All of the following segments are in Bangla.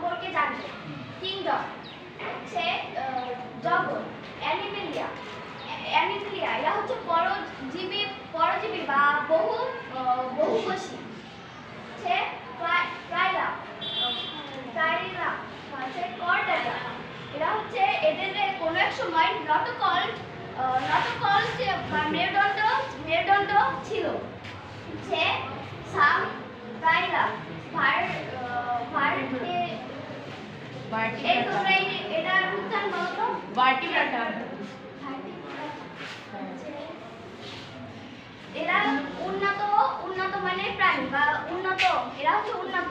সম্পর্কে জানব কিংডম হচ্ছে জগৎ অ্যানিমেলিয়া। অ্যানিমেলিয়া, এরা হচ্ছে পরজীবী পরজীবী বা বহু বহুকোষী। হচ্ছে প্রায়রা প্রায়রা হচ্ছে কর্ডাটা এরা হচ্ছে এদের কোনো এক সময় নটকল নটকল বা মেরুদণ্ড মেরুদণ্ড ছিল। যে সাম, প্রায়রা, ভার ভারতে এই তোমরা এই- উচ্চারণ বলো তো। ভার্টিব্রাটা এরা উন্নত উন্নত মানের প্রাণী বা উন্নত এরা হচ্ছে উন্নত।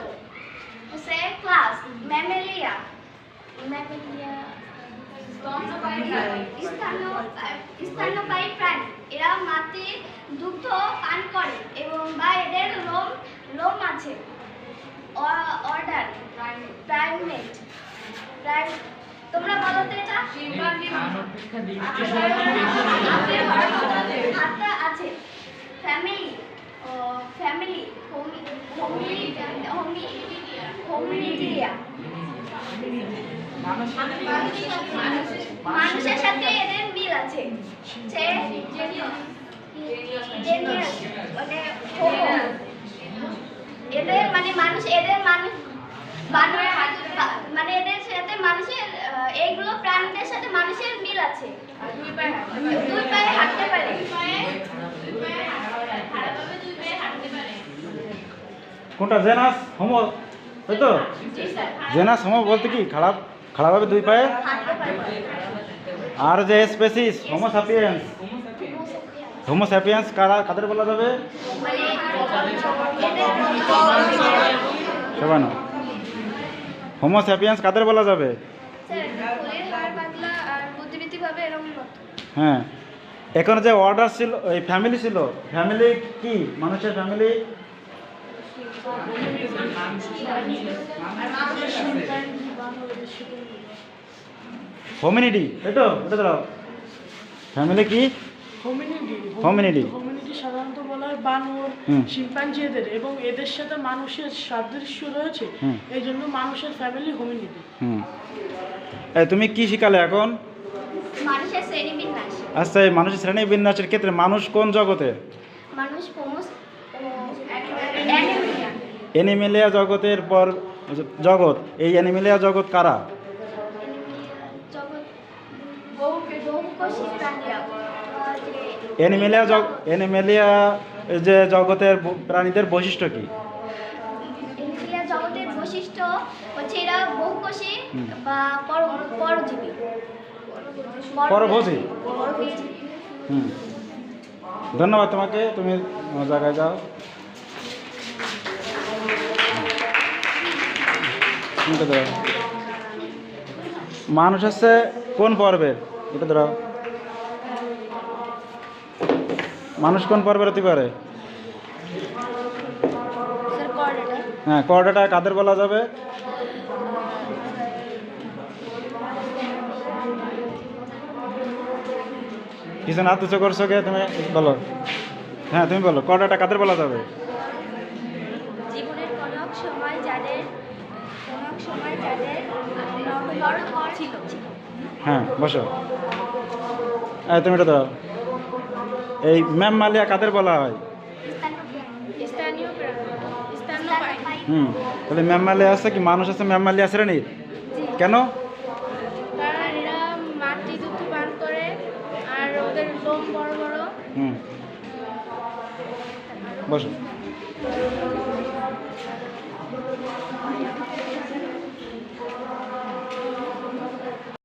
হচ্ছে ক্লাস ম্যামেলিয়া ম্যামেলিয়া স্তন্যপায়ী প্রাণী। এরা মাটির দুগ্ধ পান করে এবং বা এদের লোম লোম আছে। অর্ডার। প্রাইমেট। তোমরা বলো তো এটা? হাতটা আছে। ফ্যামিলি ফ্যামিলি হোমিনিডিয়া মানুষের সাথে এদের মিল আছে সে এদের মানে মানুষ এদের মানুষ বানর বা- মানে এদের সাথে মানুষের আহ, এইগুলো প্রাণীদের সাথে মানুষের মিল আছে। দুই পায়ে হাঁটতে পারে। কোনটা জেনাস হোমো তাই তো? জেনাস হোম বলতে কি? খারাপ খারাপভাবে দুই পায়ে? আর যে species homo sapiens homo sapiens কারা কাদের বলা যাবে? মানে এদের হোমো স্যাপিয়েন্স কাদের বলা যাবে? বুদ্ধিবৃত্তিভাবে এরকম মতো হ্যাঁ। এখন যে অর্ডার ছিল এই ফ্যামিলি ছিল ফ্যামিলি কি? মানুষের ফ্যামিলি হোমিনিটি তাই তো এটা দাঁড়াও ফ্যামিলি কি? Hominidi. হোমিনিটি সাধারণত বলা হয় বানর। শিম্পাঞ্জি এদের এবং এদের সাথে মানুষের সাদৃশ্য রয়েছে এই জন্য মানুষের ফ্যামিলি হোমিনিটি হুম। এই তুমি কি শিখালে এখন? আচ্ছা এই মানুষের শ্রেণি বিন্যাসের ক্ষেত্রে মানুষ কোন জগতের মানুষ অ্যানিমেলিয়া। জগতের পর জগৎ এই অ্যানিমেলিয়া জগৎ কারা? অ্যানিমেলিয়া জগ অ্যানিমেলিয়া যে জগতের প্রাণীদের বৈশিষ্ট্য কি? জগতের বৈশিষ্ট্য হচ্ছে এরা বহুকোষী বা পরজীবী। পরভোজী? হুম। ধন্যবাদ তোমাকে তুমি জায়গায় যাও। এটা মানুষ হচ্ছে কোন পর্বের? এটা ধরো। মানুষ কোন পর্বের হতে পারে? হ্যাঁ করডাটা কাদের বলা যাবে? কিছু না তুচ্ছ করছ কে তুমি বলো। হ্যাঁ তুমি বলো করডাটা কাদের বলা যাবে? জীবনের কোনো সময় যাদের কোনো সময় যাদের ছিল। হ্যাঁ বসো। হ্যাঁ তুমি এটা দাও এই ম্যাম মালিয়া কাদের বলা হয়? হুম তাহলে ম্যাম মালিয়া আছে কি মানুষ আছে ম্যাম মালিয়া শ্রেণির? কেন কারণ এরা মাটি দুধ পান করে আর ওদের লোম বড় বড়। হুম। বসো।